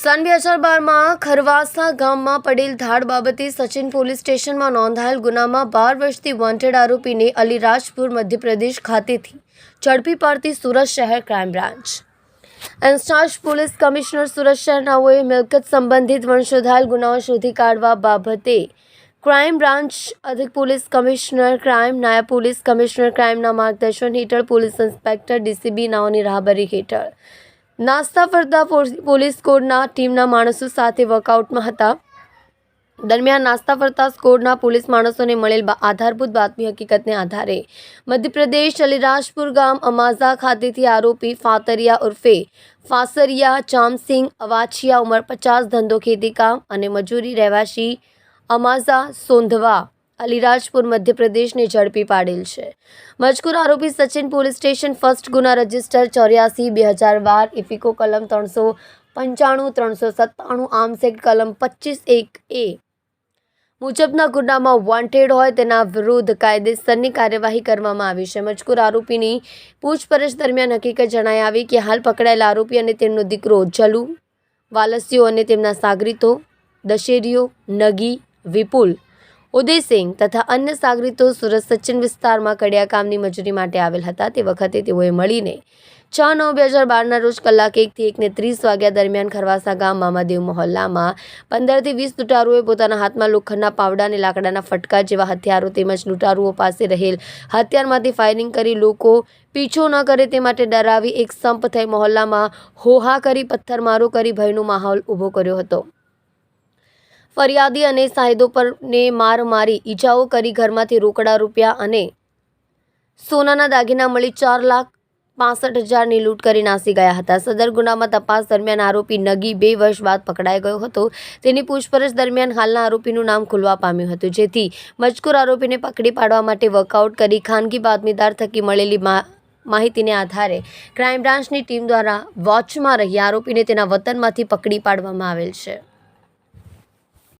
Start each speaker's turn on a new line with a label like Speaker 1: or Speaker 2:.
Speaker 1: સન બે હજાર બારમાં ખરવાસા ગામમાં પડેલ ધાડ બાબતે સચિન પોલીસ સ્ટેશનમાં નોંધાયેલ ગુનામાં બાર વર્ષથી વોન્ટેડ આરોપીને અલીરાજપુર મધ્યપ્રદેશ ખાતેથી ઝડપી પાડતી સુરત શહેર crime branch incharge police commissioner Surat શહેરનાઓએ મિલકત સંબંધિત વંશોધાયેલ ગુનાઓ શોધી કાઢવા બાબતે ક્રાઇમ બ્રાન્ચ અધિક પોલીસ કમિશનર ક્રાઇમ નાયબ પોલીસ કમિશનર ક્રાઇમના માર્ગદર્શન હેઠળ પોલીસ ઇન્સ્પેક્ટર, ડીસીબી નાઓની રાહબરી હેઠળ નાસ્તા ફરતા પોલીસ સ્કોડના ટીમના માણસો સાથે વર્કઆઉટમાં હતા. દરમિયાન નાસ્તા ફરતા સ્કોડના પોલીસ માણસોને મળેલ આધારભૂત બાતમી હકીકતને આધારે મધ્યપ્રદેશ અલીરાજપુર ગામ અમાઝા ખાતેથી આરોપી ફાતરિયા ઉર્ફે ફાસરિયા ચામસિંગ અવાછિયા ઉંમર પચાસ ધંધો ખેતીકામ અને મજૂરી રહેવાસી અમાઝા સોંધવા અલીરાજપુર મધ્યપ્રદેશને ઝડપી પાડેલ છે. મજકૂર આરોપી સચિન પોલીસ સ્ટેશન ફર્સ્ટ ગુના રજિસ્ટર ચોર્યાસી બે હજાર બાર, ઇફિકો કલમ ત્રણસો પંચાણું, ત્રણસો સત્તાણું આર્મ્સ એક્ટ કલમ પચીસ એક એ. મુજબના ગુનામાં વોન્ટેડ હોય તેના વિરુદ્ધ કાયદેસરની કાર્યવાહી કરવામાં આવી છે. મજકૂર આરોપીની પૂછપરછ દરમિયાન હકીકત જણાઈ આવી કે હાલ પકડાયેલા આરોપી અને તેમનો દીકરો જલુ, વાલસીઓ અને તેમના સાગરીતો, દશેરીઓ, નગી, વિપુલ ઉદયસિંહ તથા અન્ય સાગરીતો સુરત સચિન વિસ્તારમાં કડિયા કામની મજૂરી માટે આવેલ હતા. તે વખતે તેઓએ મળીને છ નવ બે હજાર બારના રોજ કલાક એકથી એકને ત્રીસ વાગ્યા દરમિયાન ખરવાસા ગામ મામાદેવ મહોલ્લામાં પંદરથી વીસ લૂંટારુઓએ પોતાના હાથમાં લોખંડના પાવડા અને લાકડાના ફટકા જેવા હથિયારો તેમજ લૂંટારુઓ પાસે રહેલ હથિયારમાંથી ફાયરિંગ કરી લોકો પીછો ન કરે તે માટે ડરાવી એક સંપ થઈ મહોલ્લામાં હોહા કરી પથ્થરમારો કરી ભયનો માહોલ ઊભો કર્યો હતો. ફરિયાદી અને સાહેદો પરને માર મારી, ઈજાઓ કરી ઘરમાંથી રોકડા રૂપિયા અને સોનાના દાગીના મળી ચાર લાખ પાસઠ હજારની લૂંટ કરી નાસી ગયા હતા. સદર ગુનામાં તપાસ દરમિયાન આરોપી નગી બે વર્ષ બાદ પકડાઈ ગયો હતો. તેની પૂછપરછ દરમિયાન હાલના આરોપીનું નામ ખુલવા પામ્યું હતું, જેથી મજકૂર આરોપીને પકડી પાડવા માટે વર્કઆઉટ કરી ખાનગી બાતમીદાર થકી મળેલી માહિતીને આધારે ક્રાઇમ બ્રાન્ચની ટીમ દ્વારા વોચમાં રહી. આરોપીને તેના વતનમાંથી પકડી પાડવામાં આવેલ છે.